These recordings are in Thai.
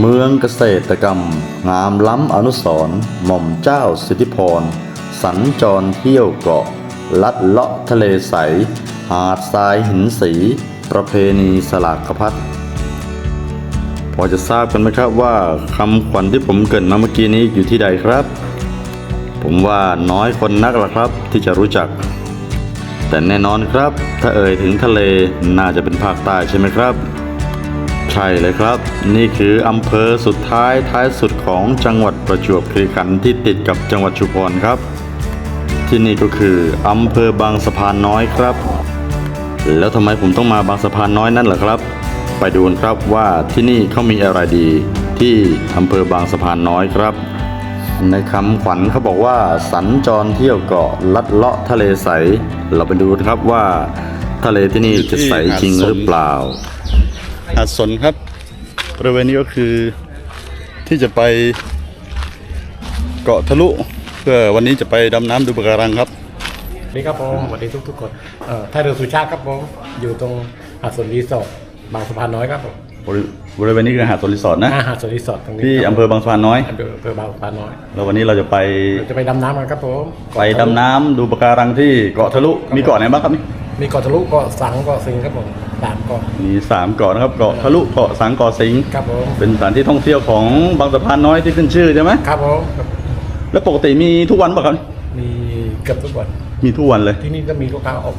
เมืองเกษตรกรรม งามล้ำอนุสรณ์หม่อมเจ้าสิทธิพร สัญจรเที่ยวเกาะ ลัดเลาะทะเลใส หาดทรายหินสี ประเพณีสลากพัดพอจะทราบกันไหมครับว่าคำขวัญที่ผมเกรินมาเมื่อกี้นี้อยู่ที่ใดครับ ผมว่าน้อยคนนักละครับที่จะรู้จัก แต่แน่นอนครับ ถ้าเอ่ยถึงทะเลน่าจะเป็นภาคใต้ใช่ไหมครับ ใช่เลยครับ นี่คืออำเภอสุดท้ายท้ายสุดของจังหวัดประจวบคีรีขันธ์ที่ติดกับจังหวัดชุมพรครับ ที่นี่ก็คืออำเภอบางสะพานน้อยครับ แล้วทำไมผมต้องมาบางสะพานน้อยนั่นเหรอครับ ไปดูนครับว่าที่นี่เขามีอะไรดี ที่อำเภอบางสะพานน้อยครับ ในคำขวัญเขาบอกว่า สัญจรเที่ยวเกาะลัดเลาะทะเลใส เราไปดูครับว่า ทะเลที่นี่จะใสจริงหรือเปล่า หาดสนครับบริเวณนี้ก็คือที่จะไปเกาะทะลุ เพื่อวันนี้จะไปดำน้ำดูปะการังครับนี่ครับผมสวัสดีทุกทุกๆคนเอ่อท่าเรือสุชาติครับผมอยู่ตรงหาดสวนรีสอร์ทบางสะพานน้อยครับผมบริบริเวณนี้คือหาดสนรีสอร์ทนะ หน้าหาดสวนรีสอร์ทตรงนี้ที่ครับอำเภอบางสะพานน้อย อำเภออำเภอบางสะพานน้อยแล้ววันนี้เราจะไปเราจะไปดำน้ำกันครับผมไปดำน้ำดูปะการังที่เกาะทะลุ มีเกาะไหนบ้างครับนี่มีเกาะทะลุเกาะสังเกาะสิงครับผม สามเกาะมีสามเกาะนะครับเกาะทะลุเกาะสังเกาะสิงห์ครับผมเป็นสถานที่ท่องเที่ยวของบางสะพานน้อยที่ขึ้นชื่อใช่ไหมครับผมครับแล้วปกติมีทุกวันป่ะครับมีเกือบทุกวันมีทุกวันเลยที่นี่ก็มีลูกค้าออก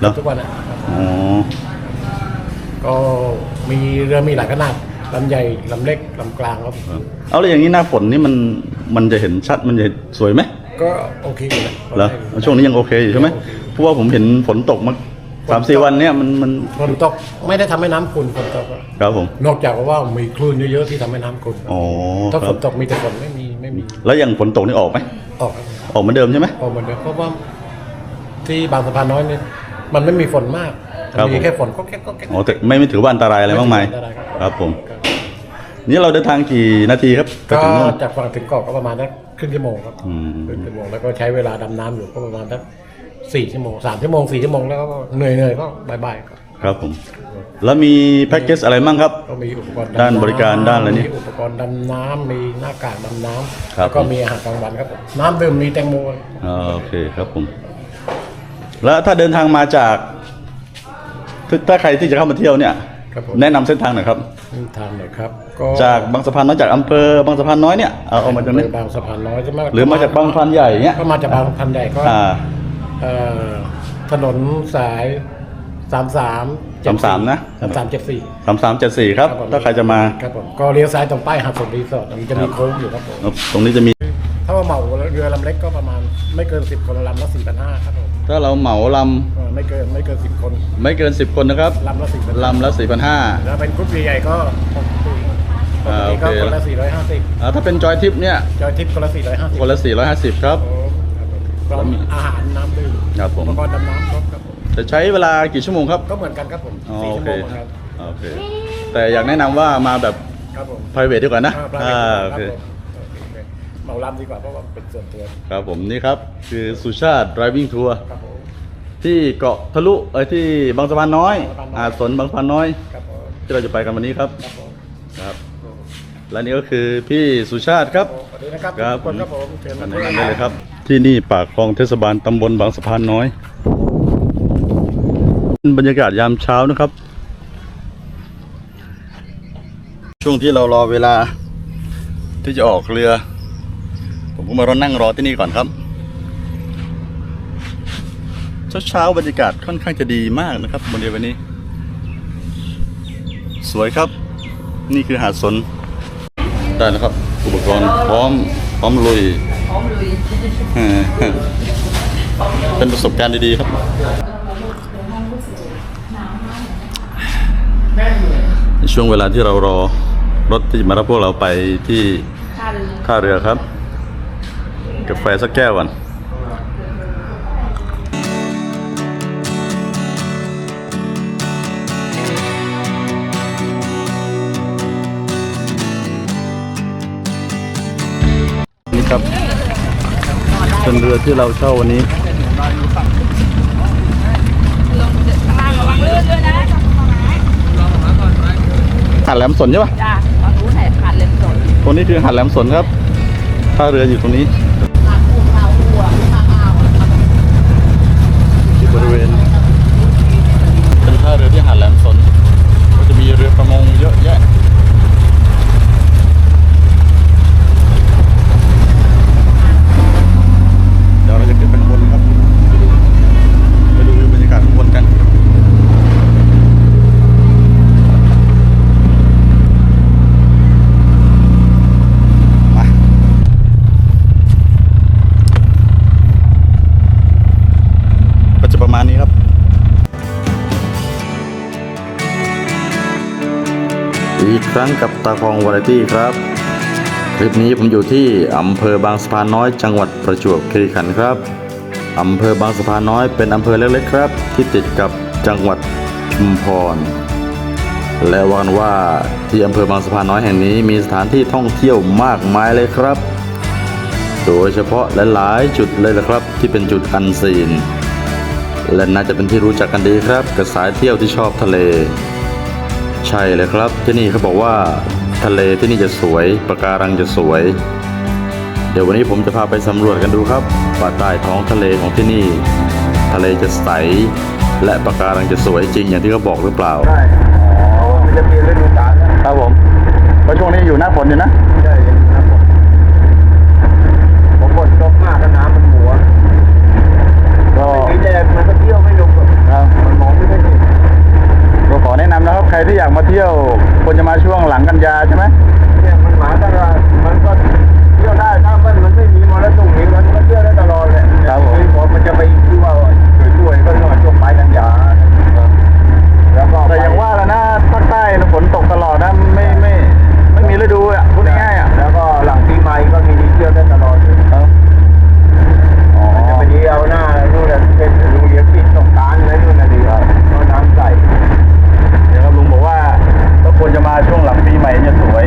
เหรอทุกวันนะครับอ๋อก็มีเรือมีหลายขนาดลำใหญ่ลำเล็กลำกลางครับเอาแล้วอย่างนี้หน้าฝนนี่มันมันจะเห็นชัดมันจะสวยไหมก็โอเคอยู่นะเหรอช่วงนี้ยังโอเคอยู่ใช่ไหมเพราะว่าผมเห็นฝนตกมา สามสี่วันเนี่ยมันมันฝนตกไม่ได้ทำให้น้ำขุ่นฝนตกอะครับผม นอกจากว่ามีคลื่นเยอะๆที่ทำให้น้ำขุ่นอ๋อถ้าคฝรับ นตกมีแต่ฝนไม่มีไม่มีแล้วอย่างฝนตกนี่ออกไหมออกครับออกเหมือนเดิมใช่ไหม ออกเหมือนเดิมเพราะว่าที่บางสะพานน้อยเนี่ยมันไม่มีฝนมากครับมีผม แค่ฝนก็แค่ก็แค่ อ๋อแต่ไม่ไม่ถือว่าอันตรายอะไรมากมายไม่ถือว่าอันตรายครับ ครับผม นี่เราเดินทางกี่นาทีครับไปก็ถึงนู่น จากฝั่งถึงเกาะก็ประมาณสักครึ่งชั่วโมงครับอืม ครึ่งชั่วโมงแล้วก็ใช้เวลาดำน้ำอยู่ก็ประมาณสัก สี่ชั่วโมงสามชั่วโมงสี่ชั่วโมงแล้วก็เหนื่อยเหนื่อยๆก็บายบายครับครับผม แล้วมีแพ็กเกจอะไรบ้างครับ ก็มีอุปกรณ์ด้านบริการด้านอะไรนี่มีอุปกรณ์ดำน้ำมีหน้ากากดำน้ำครับ แล้วก็มีอาหารกลางวันครับผมน้ำดื่มมีแตงโมอ่าโอเคครับผม แล้วถ้าเดินทางมาจากถ้าถ้าใครที่จะเข้ามาเที่ยวเนี่ย ครับผมแนะนำเส้นทางหน่อยครับ ทางหน่อยครับก็จากบางสะพานน้อยจากอำเภอบางสะพานน้อยเนี่ยเอาเอามาจากนี้บางสะพานน้อยใช่ไหมหรือมาจากบางสะพานใหญ่เงี้ยก็มาจากบางสะพานใหญ่ก็อ่าเอ่อ ถนนสายสามสาม33นะ สามสามเจ็ดสี่สามสามเจ็ดสี่ครับครับผมถ้าใครจะมาครับผมก็เลี้ยวซ้ายตรงป้ายหาดสนรีสอร์ทมันจะมีโค้งอยู่ครับผมตรงนี้จะมี ถ้าว่าเหมาเรือลำเล็กก็ประมาณไม่เกินสิบคนลำละสี่พันห้าครับผมถ้าเราเหมาลเออไม่เกินไม่เกินสิบคนำไม่เกิน 10 คนนะครับลำละสี่พันลำละสี่พันห้าแล้วเป็นกรุ๊ปใหญ่ๆก็ปกติปอ่ากติก็โอเค คนละสี่ร้อยห้าสิบถ้าเป็นจอยทิปเนี่ย จอยทิปคนละสี่ร้อยห้าสิบคนละสี่ร้อยห้าสิบครับ พร้อมอาหารน้ำดื่มครับผม อุปกรณ์ดำน้ำครบครับผมจะใช้เวลากี่ชั่วโมงครับก็เหมือนกันครับผมอ๋อสี่โอชั่วเคโมงครับโอเค แต่อยากแนะนำว่ามาแบบ ครับผม private ดีกว่านะอ่าอ่าคโอรับเคผมโอเค เหมาลำดีกว่าเพราะว่าเป็นส่วนตัวครับผมนี่ครับ คือสุชาติ driving tour ครับผม ที่เกาะทะลุเอ้ยที่บางสะพานน้อย บางสะพานน้อย อาสนบางสะพานน้อย ครับผมที่เราจะไปกันวันนี้ครับครับผมครับ และนี่ก็คือพี่สุชาติครับ สวัสดีนะครับครับทุกคนครับผมเชิญมา แนะนำได้เลยครับ ที่นี่ปากคลองเทศบาลตำบลบางสะพานน้อยบรรยากาศยามเช้านะครับ ช่วงที่เรารอเวลา ที่จะออกเรือ ผมก็มารอนั่งรอที่นี่ก่อนครับ เช้าเช้าๆบรรยากาศค่อนข้างจะดีมากนะครับบนเรือวันนี้ สวยครับ นี่คือหาดสนได้นะครับ อุปกรณ์พร้อมพร้อมลุย ร้อมลุยเออเป็นประสบการณ์ดีๆครับในช่วงเวลาที่เรารอรถที่จะมารับพวกเราไปที่ท่าเรือท่าเรือครับกาแฟสักแก้วก่อนนี่ครับ เป็นเรือที่เราเช่าวันนี้ข้างล่างระวังลื่นด้วยนะหาดแหลมสนใช่ปะจ้าเรารู้ไหนผ่านรงนี้คือหาดแหลมสนครับท่าเรืออยู่ตรงนี้ อีกครั้งกับตาคองวาไรตี้ครับ คลิปนี้ผมอยู่ที่อำเภอบางสะพานน้อยจังหวัดประจวบคีรีขันธ์ครับอำเภอบางสะพานน้อยเป็นอำเภอเล็กๆครับ ที่ติดกับจังหวัดชุมพร และว่ากันว่าที่อำเภอบางสะพานน้อยแห่งนี้มีสถานที่ท่องเที่ยวมากมายเลยครับ โดยเฉพาะหลายๆจุดเลยละครับ ที่เป็นจุดอันซีนและน่าจะเป็นที่รู้จักกันดีครับกับสายเที่ยวที่ชอบทะเล ใช่เลยครับ ที่นี่เขาบอกว่าทะเลที่นี่จะสวยปะการังจะสวย เดี๋ยววันนี้ผมจะพาไปสำรวจกันดูครับว่าใต้ท้องทะเลของที่นี่ ทะเลจะใส และปะการังจะสวยจริงอย่างที่เขาบอกหรือเปล่าใช่อ๋อมันจะมีฤดูกาลครับผมเพราะช่วงนี้อยู่หน้าฝนอยู่นะ ใช่ครับผมผมฝนตกมากแล้วน้ำมันหัว ก็ มีแดดมันก็เที่ยวไม่ลงหรอก ครับ มันมองไม่ค่อยเห็น ก็ขอแนะครับใครที่อยากมาเที่ยวควรจะมาช่วงหลังกันยาใช่ไหมเนี่ยมันหมาตลาดมันก็เที่ยวได้ถ้ามันมันไม่มีมรสุมนี้มันก็เที่ยวได้ตลอดแหละ ครับผม พอมันจะไปที่ว่าช่วยๆก็นอนช่วงปลายกันยาแล้วก็ แต่อย่างว่าแล้วนะภาคใต้ฝนตกตลอดนะไม่ไม่ไม่มีฤดูอะพูดง่ายๆอะ แล้วก็หลังปีใหม่ก็มีเที่ยวได้ตลอด ครับอ๋อ มันจะไปเที่ยวหน้านู่นน่ะเป็นรูเลี้ยงปิดสงกรารอะไรนู่นน่ะดีครับเพราะน้ำใส เดี๋ยวครับลุงบอกว่าก็ควรจะมาช่วงหลังปีใหม่จะสวย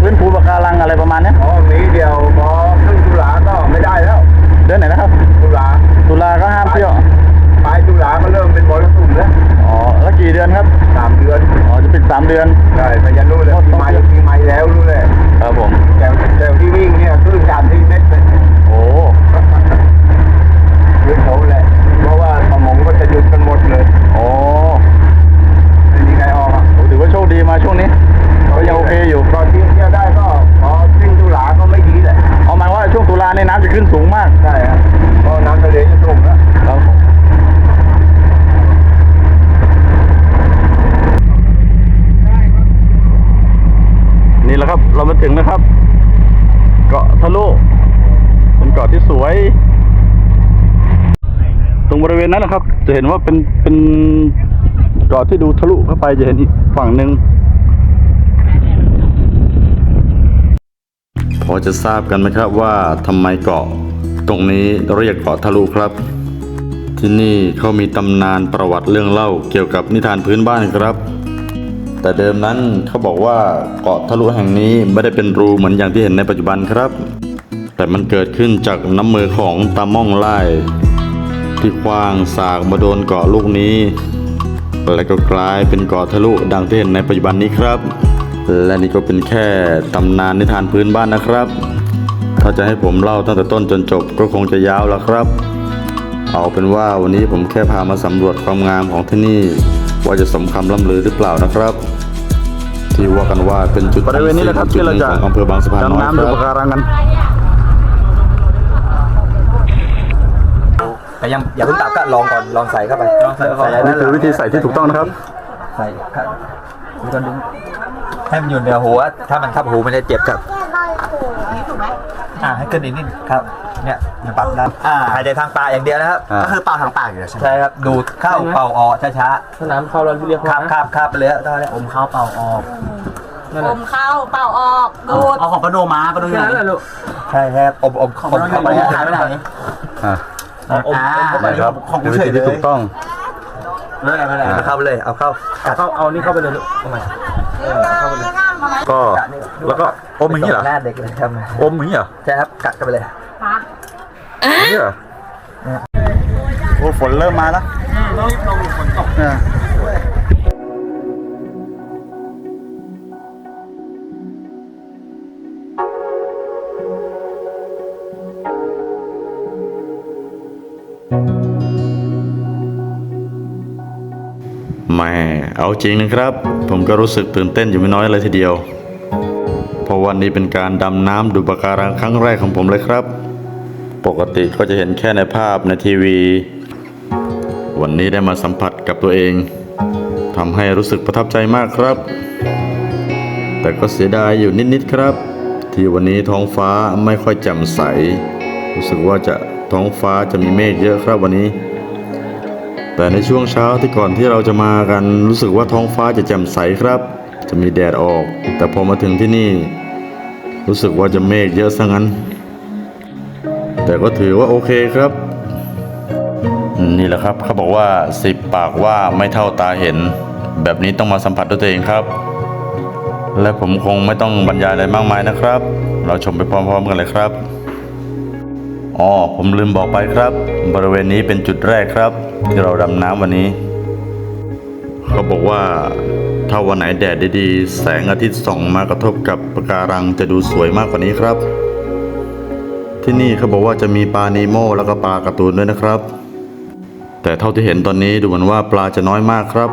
พื้นภูปะการังอะไรประมาณเนี้ย อ๋อมีเดียวพอครึ่งตุลาก็ไม่ได้แล้ว เดือนไหนนะครับ ตุลา ตุลาก็ห้ามเที่ยว ปลายตุลาก็เริ่มเป็นมรสุมแล้ว อ๋อแล้วกี่เดือนครับ สามเดือน อ๋อจะปิดสามเดือน ใช่ไปยันนู่นเลยปีใหม่ปีใหม่แล้วรู้เลย ครับผม แต่แต่ที่วิ่งเนี่ยครึ่งสามที่เมตรเลย โอ้ พื้นเขาแหละ เพราะว่าประมงก็จะหยุดกันหมดเลย โอ้ ไม่มีใครออกอะ โหถือว่าโชคดีมาช่วงนี้ก็ยังโอเคอยู่ ตอนที่เที่ยวได้ก็พอสิ้นตุลาก็ไม่ดีแหละ เอาหมายว่าช่วงตุลาในยน้ำจะขึ้นสูงมาก ใช่ครับเพราะน้ำทะเลจะสูงแล้ว ครับนี่แหละครับ เรามาถึงนะครับ เกาะทะลุเป็นเกาะที่สวย ตรงบริเวณนั้นนะครับ จะเห็นว่าเป็นเป็นเกาะที่ดูทะลุเข้าไปจะเห็นอีกฝั่งหนึ่งพอจะทราบกันไหมครับว่าทำไมเกาะตรงนี้เรียกเกาะทะลุครับ ที่นี่เขามีตำนานประวัติเรื่องเล่าเกี่ยวกับนิทานพื้นบ้านครับ แต่เดิมนั้นเขาบอกว่าเกาะทะลุแห่งนี้ไม่ได้เป็นรูเหมือนอย่างที่เห็นในปัจจุบันครับ แต่มันเกิดขึ้นจากน้ำมือของตาม่องไล่ ที่คว้างสากมาโดนเกาะลูกนี้ และก็กลายเป็นเกาะทะลุดังที่เห็นในปัจจุบันนี้ครับ และนี่ก็เป็นแค่ตำนานนิทานพื้นบ้านนะครับ ถ้าจะให้ผมเล่าตั้งแต่ต้นจนจบก็คงจะยาวแล้วครับ เอาเป็นว่าวันนี้ผมแค่พามาสำรวจความงามของที่นี่ ว่าจะสมคำล่ำลือหรือเปล่านะครับที่ว่ากันว่าเป็นจุดบริเวณนี้แหละครับจุดที่หเรานึ่งจะของอำเภอบางสะพานน้อยดำน้ำดูคปะรับการังกัน แต่ยังอย่าเพิ่งตักก็ลองก่อนลองใส่เข้าไปลองใส่เข้าไป นี่คือวิธีใส่ที่ถูกต้องนะครับ ใส่ครับมีคนดึงให้มันอยู่เหนือหัว ถ้ามันทับหูมันจะเจ็บครับ อ่าให้ขึ้นอีกนิดครับ เนี่ยมันปรับได้อ่า หายใจทางปากอย่างเดียวนะครับ อ่า ก็คือเป่าทางปากอยู่แล้วใช่ไหมใช่ครับ ดูดเข้าเป่าออกช้าๆถ้าน้ำเข้าเราเรียกคาบคาบคาบไปเลยตอนนี้อมเข้าเป่าออกอมเข้าเป่าออกดูดเอาของกระโดมาก็ดูอย่างนั้นแหละลูก ใช่ครับอมอมอมเข้าไปหายไปไหน อ่า อมอมเข้าไปนะครับของเป็นกูวิเฉธียที่เลถูยกต้อง ไม่เป็นไรไม่เป็นไรเอาเข้าไปเลยเอาเข้ากัดเข้าเอานี่เข้าไปเลยลูกเข้ามาก็แล้วก็อมอย่างนี้เหรอหน้าเด็กเลยครับอมอย่างนี้เหรอใช่ครับกัดเข้าไปเลยอย่างนี้เหรอโอ้ฝนเริ่มมาแล้วอ่าแห ม่เอาจริงนะครับ ผมก็รู้สึกตื่นเต้นอยู่ไม่น้อยเลยทีเดียว เพราะวันนี้เป็นการดำน้ำดูปะการังครั้งแรกของผมเลยครับ ปกติก็จะเห็นแค่ในภาพในทีวี วันนี้ได้มาสัมผัสกับตัวเองทำให้รู้สึกประทับใจมากครับ แต่ก็เสียดายอยู่นิดๆครับ ที่วันนี้ท้องฟ้าไม่ค่อยแจ่มใส รู้สึกว่าจะท้องฟ้าจะมีเมฆเยอะครับวันนี้ แต่ในช่วงเช้าที่ก่อนที่เราจะมากันรู้สึกว่าท้องฟ้าจะแจ่มใสครับ จะมีแดดออก แต่พอมาถึงที่นี่ รู้สึกว่าจะเมฆเยอะซะงั้น แต่ก็ถือว่าโอเคครับ นี่แหละครับเขาบอกว่าสิบปากว่าไม่เท่าตาเห็น แบบนี้ต้องมาสัมผัสด้วยตัวเองครับ และผมคงไม่ต้องบรรยายอะไรมากมายนะครับ เราชมไปพร้อมๆกันเลยครับอ๋อผมลืมบอกไปครับ บริเวณนี้เป็นจุดแรกครับ ที่เราดำน้ำวันนี้เขาบอกว่าถ้าวันไหนแดดดีๆ แสงอาทิตย์ส่องมากระทบกับปะการังจะดูสวยมากกว่านี้ครับ ที่นี่เขาบอกว่าจะมีปลานีโมแล้วก็ปลาการ์ตูนด้วยนะครับ แต่เท่าที่เห็นตอนนี้ดูเหมือนว่าปลาจะน้อยมากครับ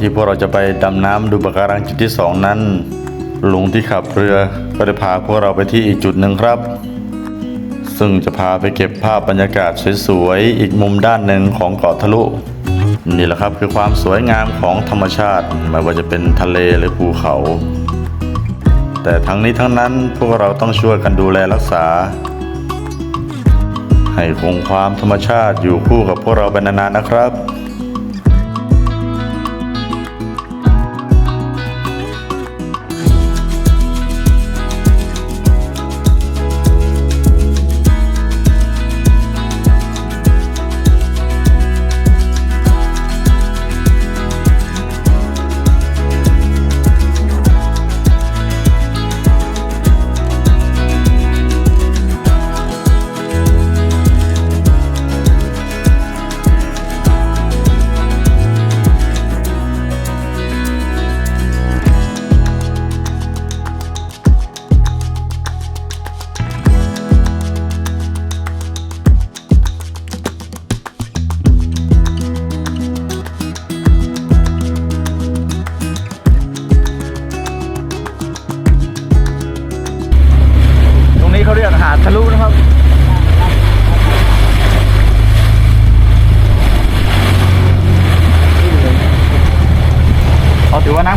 ที่พวกเราจะไปดำน้ำดูปะการังจุดที่สองนั้นลุงที่ขับเรือก็ได้พาพวกเราไปที่อีกจุดหนึ่งครับ ซึ่งจะพาไปเก็บภาพบรรยากาศสวยๆอีกมุมด้านหนึ่งของเกาะทะลุนี่แหละครับคือความสวยงามของธรรมชาติไม่ว่าจะเป็นทะเลหรือภูเขา แต่ทั้งนี้ทั้งนั้นพวกเราต้องช่วยกันดูแลรักษา ให้คงความธรรมชาติอยู่คู่กับพวกเราไปนานๆนะครับ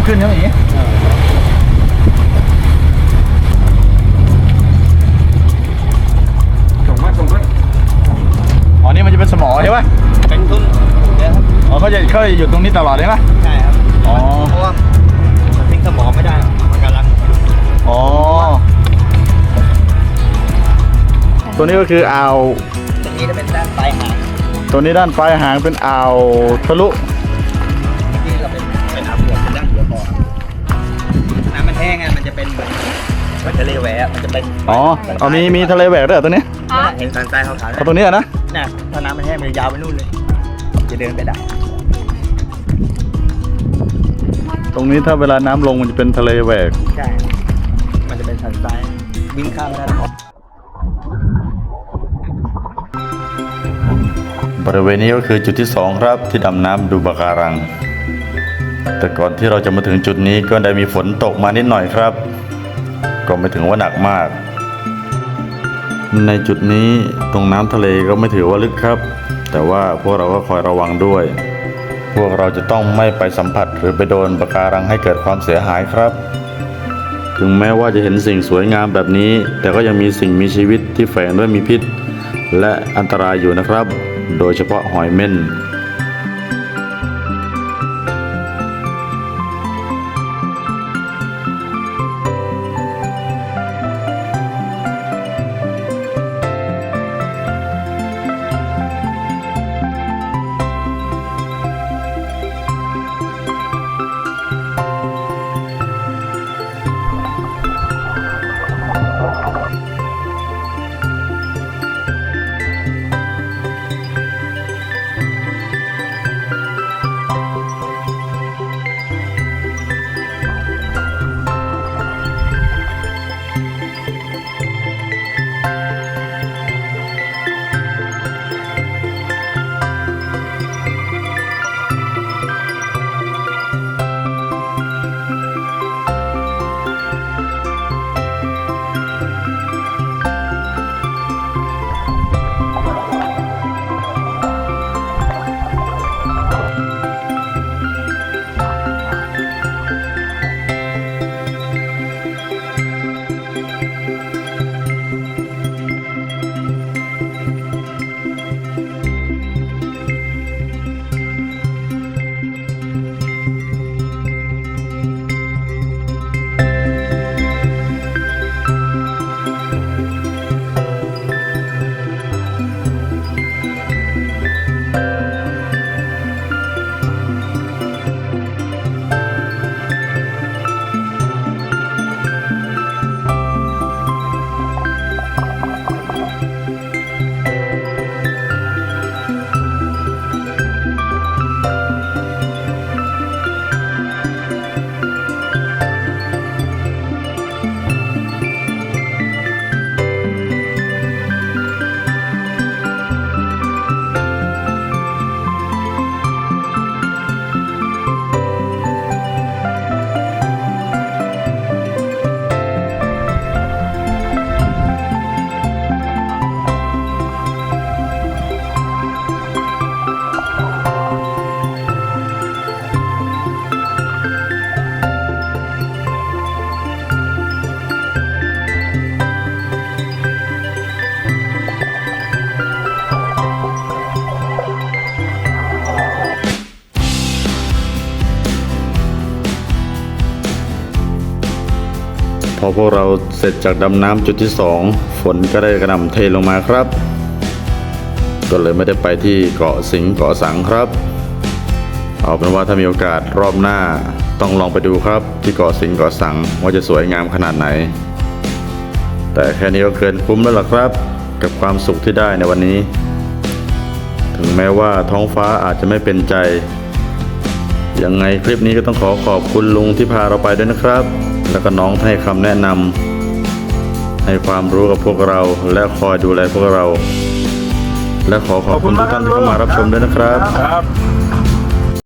ขึ้นใช่ไหมอย่างนี้ส่งมาส่งมาอ๋อนี่มันจะเป็นสมอใช่ไหมเป็นทุ่นเนี่ยครับอ๋อเขาจะเขาจะอยู่ตรงนี้ตลอดเลยไหมใช่ครับอ๋อเพราะว่ามันทิ้งสมองไม่ได้มันกำลังอ๋อ ตัวนี้ก็คืออ่าวตรงนี้จะเป็นด้านปลายหางตัวนี้ด้านปลายหางเป็นอ่าวทะลุ ว่าทะเลแหวะมันจะเป็นอ๋อเอามีมีทะเลแหวกด้วยเหรอตัวนี้เห็นสันทรายขาวๆเอาตัวนี้เหรอนะน่ะถ้าน้ำมันแห้งมันจะยาวไปนู่นเลยจะเดินไปได้ตรงนี้ถ้าเวลาน้ำลงมันจะเป็นทะเลแหวกใช่มันจะเป็นสันทรายวิ่งข้ามไปได้ บริเวณนี้ก็คือจุดที่สองครับที่ดำน้ำดูบาการัง แต่ก่อนที่เราจะมาถึงจุดนี้ก็ได้มีฝนตกมานิดหน่อยครับ ก็ไม่ถึงว่าหนักมาก ในจุดนี้ตรงน้ำทะเลก็ไม่ถือว่าลึกครับ แต่ว่าพวกเราก็คอยระวังด้วย พวกเราจะต้องไม่ไปสัมผัสหรือไปโดนปะการังให้เกิดความเสียหายครับ ถึงแม้ว่าจะเห็นสิ่งสวยงามแบบนี้ แต่ก็ยังมีสิ่งมีชีวิตที่แฝงด้วยมีพิษ และอันตรายอยู่นะครับ โดยเฉพาะหอยเม่น อพวกเราเสร็จจากดำน้ำจุดที่สองฝนก็ได้กระหน่ำเทลงมาครับ ก็เลยไม่ได้ไปที่เกาะสิงห์เกาะสังครับ เอาเป็นว่าถ้ามีโอกาสรอบหน้าต้องลองไปดูครับ ที่เกาะสิงห์เกาะสังว่าจะสวยงามขนาดไหน แต่แค่นี้ก็เกินคุ้มแล้วล่ะครับ กับความสุขที่ได้ในวันนี้ ถึงแม้ว่าท้องฟ้าอาจจะไม่เป็นใจยังไงคลิปนี้ก็ต้องขอขอบคุณลุงที่พาเราไปด้วยนะครับ แล้วก็น้องให้คำแนะนำให้ความรู้กับพวกเรา และคอยดูแลพวกเรา และขอขอบคุณทุกท่านที่เข้ามารับชมด้วยนะครับครับ